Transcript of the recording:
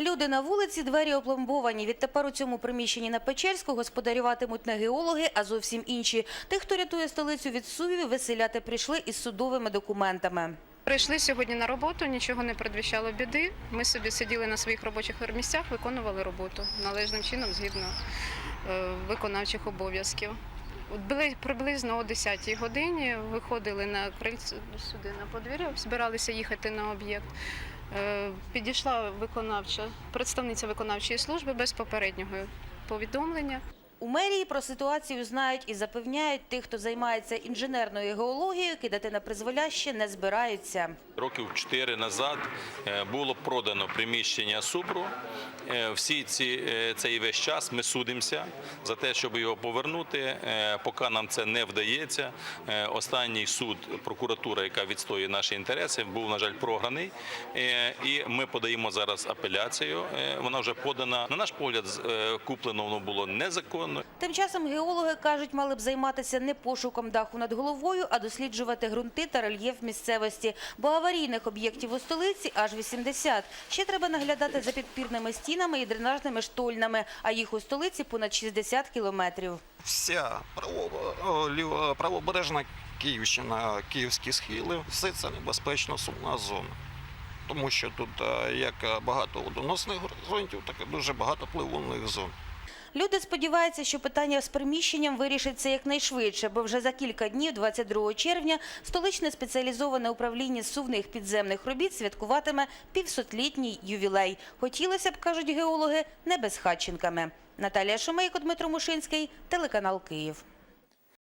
Люди на вулиці, двері опломбовані. Відтепер у цьому приміщенні на Печерську господарюватимуть не геологи, а зовсім інші. Тих, хто рятує столицю від сувів, виселяти прийшли із судовими документами. Прийшли сьогодні на роботу, нічого не предвіщало біди. Ми собі сиділи на своїх робочих місцях, виконували роботу належним чином згідно е, виконавчих обов'язків. Приблизно о 10-й годині, виходили на крильцю сюди на подвір'я, збиралися їхати на об'єкт. Е, Підійшла виконавча представниця виконавчої служби без попереднього повідомлення. У мерії про ситуацію знають і запевняють, тих, хто займається інженерною геологією, кидати на призволяще не збираються. Років чотири назад е, було продано приміщення Супру. Е, Всі ці е, цей весь час ми судимося за те, щоб його повернути. Поки нам це не вдається. Останній суд, прокуратура, яка відстоює наші інтереси, був на жаль програний. І ми подаємо зараз апеляцію. Вона вже подана. На наш погляд, куплено воно було незаконно. Тим часом геологи кажуть, мали б займатися не пошуком даху над головою, а досліджувати ґрунти та рельєф місцевості. Бо аварійних об'єктів у столиці аж 80. Ще треба наглядати за підпірними стінами і дренажними штольнами, а їх у столиці понад 60 кілометрів. вся право- правобережна Київщина, київські схили, все це небезпечно сумна зона. Тому що тут е, як багато водоносних ґрунтів, так і дуже багато пливунних зон. Люди сподіваються, що питання з приміщенням вирішиться якнайшвидше, бо вже за кілька днів, 22 червня, столичне спеціалізоване управління сувних підземних робіт святкуватиме півсотлітній ювілей. Хотілося б, кажуть геологи, не безхатченками. Наталія Шумейко, Дмитро Мушинський, телеканал Київ.